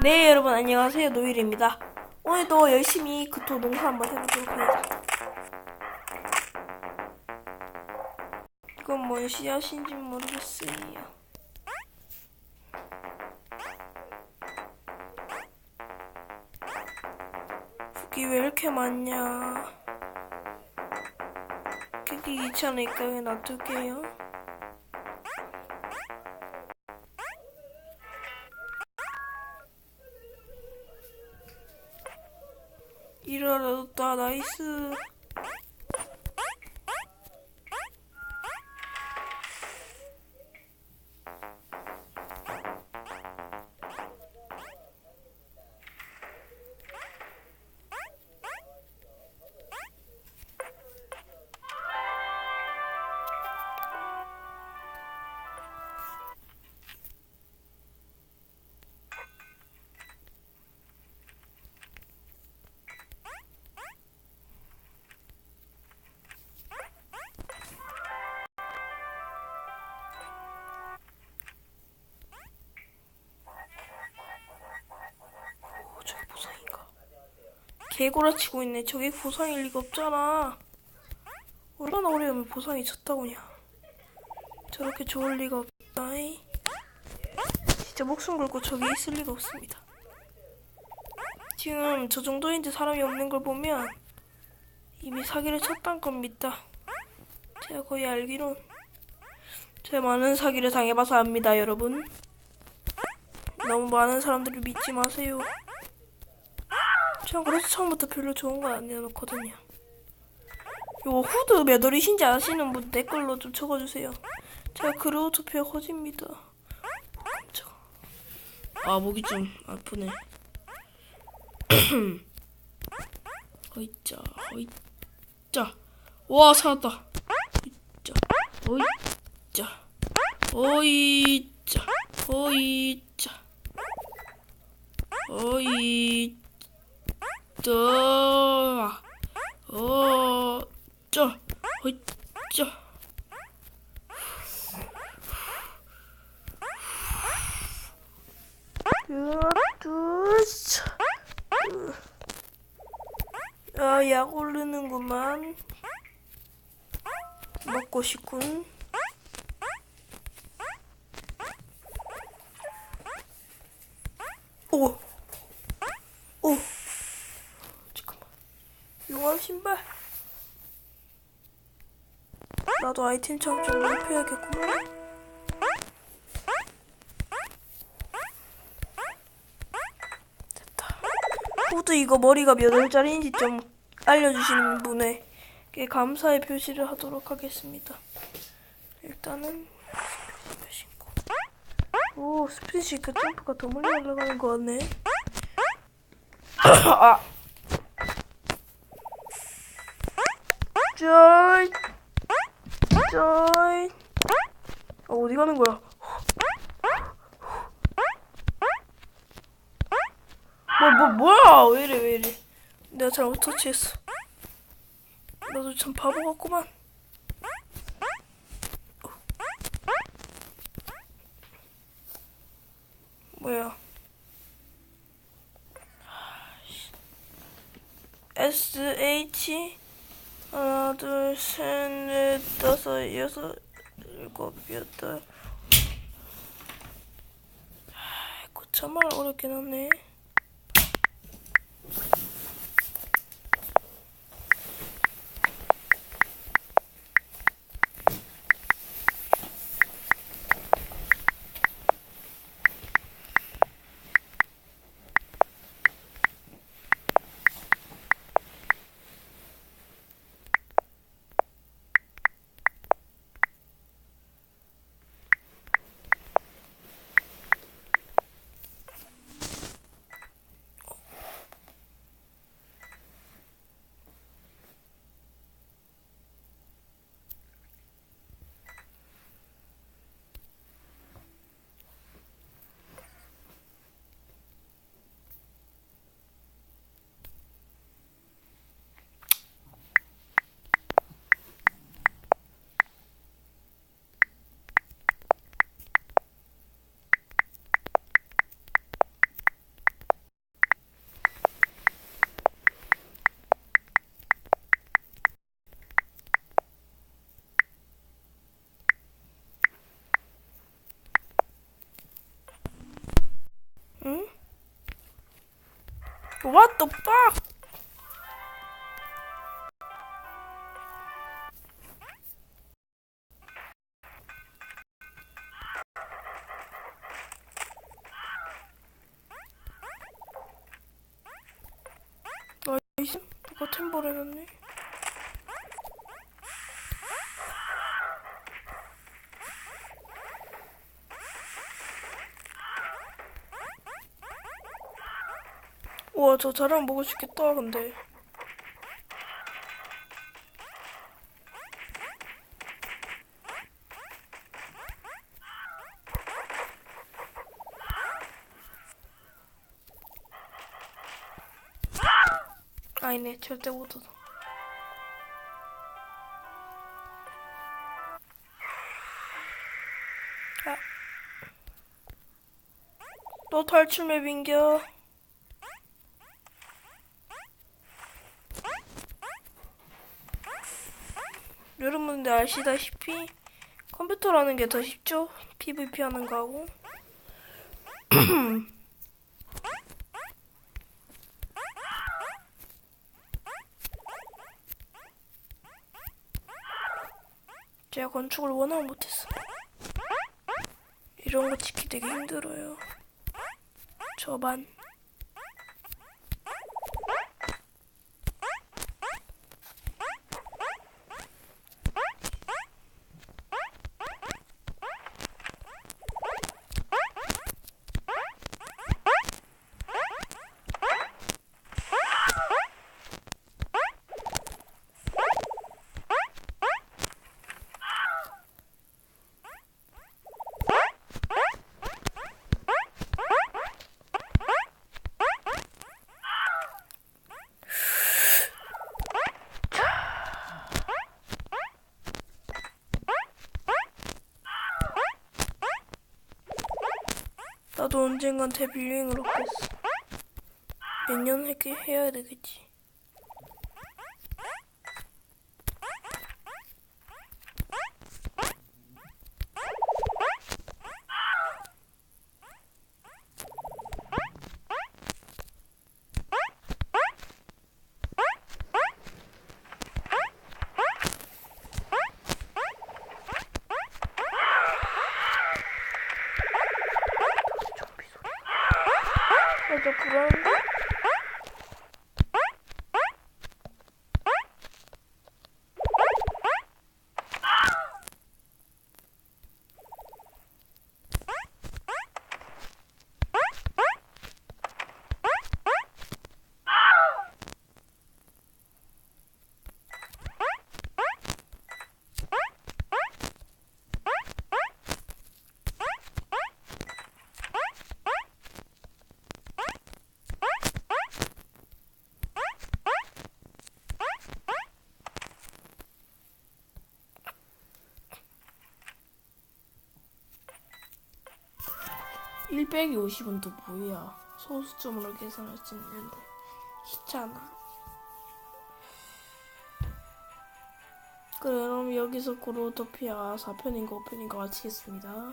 네 여러분 안녕하세요. 노일입니다. 오늘도 열심히 그토 농사 한번 해보도록 하겠습니다. 이건 뭔 씨앗인지 모르겠어요. 북이 왜 이렇게 많냐? 크기 귀찮으니까 놔둘게요 일어났다 나이스 오, 개구라 치고 있네. 저게 보상일 리가 없잖아. 얼마나 오래 하면 보상이 졌다고냐. 저렇게 좋을 리가 없다이. 진짜 목숨 걸고 저기 있을 리가 없습니다. 지금 저 정도인데 사람이 없는 걸 보면 이미 사기를 쳤단 겁니다. 제가 거의 알기론 제가 많은 사기를 당해봐서 압니다, 여러분. 너무 많은 사람들을 믿지 마세요. 전 그래서 처음부터 별로 좋은 건안 내놓거든요. 요 후드 몇 월이신지 아시는 분 댓글로 좀 적어주세요. 제가 그로우토피아 허집니다. 깜짝. 아 목이 좀 아프네. 허이짜 허이짜. 와 살았다. 허이짜 허이짜 허이짜 허이짜 허이짜 어짜 허이짜 둘셋 아, 약 오르는구만. 먹고 싶군. 오! 오! 잠깐만. 용암 신발. 나도 아이템 창 좀 넓혀야겠구만. 됐다. 후드 이거 머리가 몇 월짜리인지 좀 알려주시는 분에게 감사의 표시를 하도록 하겠습니다. 일단은 신고. 오 스피드 싱크 점프가 더 멀리 올라가는 거 같네. 아. 쩔. 쩔. 어, 어디 가는 거야? 뭐, 뭐, 뭐야? 왜 이래, 왜 이래. 내가 잘못 터치했어. 나도 참 바보 같구만. 뭐야? S H 하나 둘 셋 넷 다섯 여섯 일곱 여덟 아이고 참말 어렵긴 하네. What the fuck? 나이스 누가 템벌 해놨네 우와 저 자랑 먹을 수 있겠다 근데. 아니네 절대 못 얻어 아. 또 탈출 맵인겨 여러분들 아시다시피 컴퓨터라는 게 더 쉽죠? PVP 하는 거하고. 제가 건축을 워낙 못했어 이런 거 찍기 되게 힘들어요. 저반 나도 언젠간 데빌링을 얻겠어. 몇 년 해야 되겠지. 1 0이 50은 또 뭐야? 소수점으로 계산할 수 있는데 귀찮아. 그럼 여기서 고로 더피아 4편인가 5편인가 마치겠습니다.